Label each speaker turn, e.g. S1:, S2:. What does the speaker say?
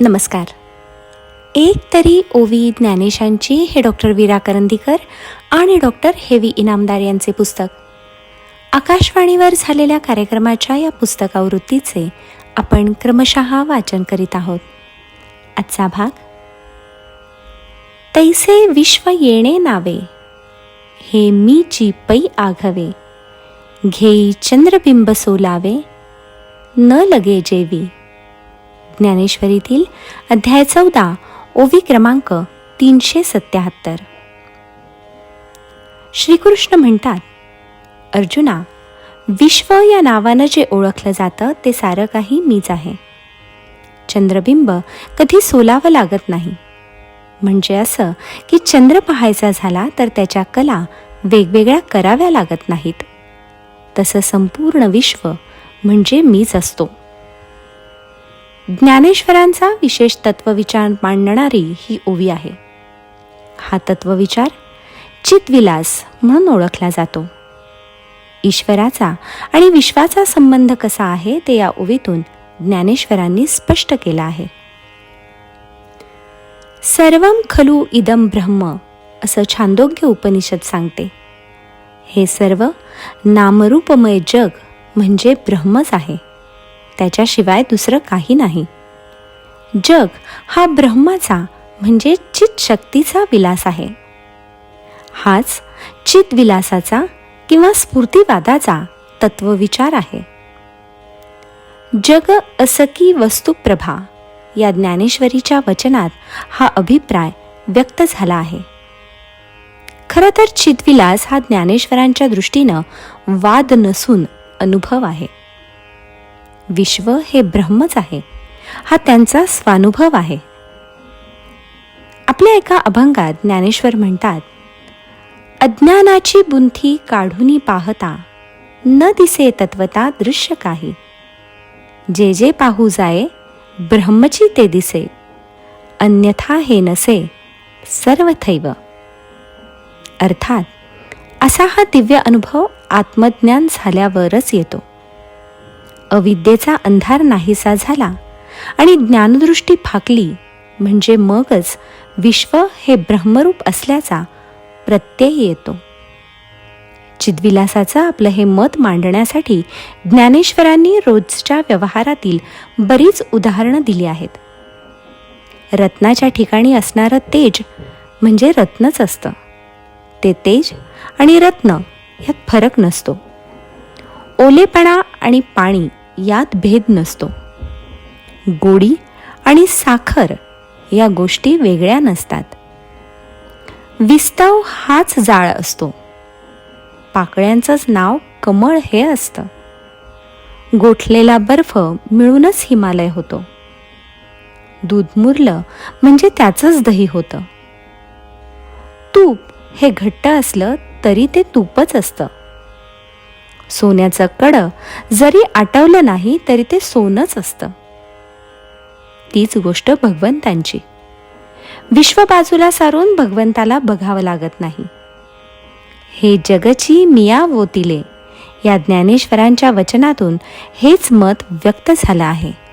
S1: नमस्कार. एक तरी ओवी ज्ञानेशांची हे डॉक्टर वीरा करंदीकर आणि डॉक्टर हेवी इनामदार यांचे पुस्तक. आकाशवाणीवर झालेल्या कार्यक्रमाच्या या पुस्तकावृत्तीचे आपण क्रमशः वाचन करीत आहोत. आजचा भाग तैसे विश्व येणे नावे हे मी जी पै आघवे घेई चंद्रबिंब सोलावे न लगे जेवी. ज्ञानेश्वरीतील अध्याय चौदा ओवी क्रमांक तीनशे सत्याहत्तर. श्रीकृष्ण म्हणतात अर्जुना विश्व या नावानं जे ओळखलं जातं ते सारं काही मीच आहे. चंद्रबिंब कधी सोलावं लागत नाही. म्हणजे असं की चंद्र पाहायचा झाला तर त्याच्या कला वेगवेगळ्या कराव्या लागत नाहीत. तसं संपूर्ण विश्व म्हणजे मीच असतो. ज्ञानेश्वरांचा विशेष तत्वविचार मांडणारी ही ओवी आहे. हा तत्वविचार चितविलास म्हणून ओळखला जातो. ईश्वराचा आणि विश्वाचा संबंध कसा आहे ते या ओवीतून ज्ञानेश्वरांनी स्पष्ट केलं आहे. सर्व खलू इदम ब्रह्म असं छांदोग्य उपनिषद सांगते. हे सर्व नामरूपमय जग म्हणजे ब्रह्मच आहे. त्याच्याशिवाय दुसरं काही नाही. जग हा ब्रह्माचा म्हणजे चित शक्तीचा विलास आहे. हाच चित विलासाचा किंवा स्फूर्तिवादाचा तत्वविचार आहे. जग असकी वस्तुप्रभा या ज्ञानेश्वरीच्या वचनात हा अभिप्राय व्यक्त झाला आहे. खरं तर चितविलास हा ज्ञानेश्वरांच्या दृष्टीनं वाद नसून अनुभव आहे. विश्व हे ब्रह्मच आहे. हा त्यांचा स्वानुभव आहे. आपल्या एका अभंगात ज्ञानेश्वर म्हणतात अज्ञानाची बुंथी काढूनी पाहता न दिसे तत्वता दृश्य काही. जे जे पाहू जाये ब्रह्मची ते दिसे अन्यथा हे नसे सर्वथैव. अर्थात असा हा दिव्य अनुभव आत्मज्ञान झाल्यावरच येतो. अविद्येचा अंधार नाहीसा झाला आणि ज्ञानदृष्टी फाकली म्हणजे मगच विश्व हे ब्रह्मरूप असल्याचा प्रत्यय येतो. चिद्विलासाचं आपलं हे मत मांडण्यासाठी ज्ञानेश्वरांनी रोजच्या व्यवहारातील बरीच उदाहरणं दिली आहेत. रत्नाच्या ठिकाणी असणारं तेज म्हणजे रत्नच असतं. ते तेज आणि रत्न ह्यात फरक नसतो. ओलेपणा आणि पाणी यात भेद नसतो. गोडी आणि साखर या गोष्टी वेगळ्या नसतात. विस्तव हाच जाळ असतो. पाकळ्यांचंच नाव कमळ हे असतं. गोठलेला बर्फ मिळूनच हिमालय होतो. दूध मुरलं म्हणजे त्याचंच दही होतं. तूप हे घट्ट असलं तरी ते तूपच असतं. सोन्याचं कडं जरी आटवलं नाही तरी ते सोनच असतं. तीच गोष्ट भगवंतांची. विश्व बाजूला सारून भगवंताला बघावं लागत नाही. हे जगची मिया वोतिले या ज्ञानेश्वरांच्या वचनातून हेच मत व्यक्त झालं आहे.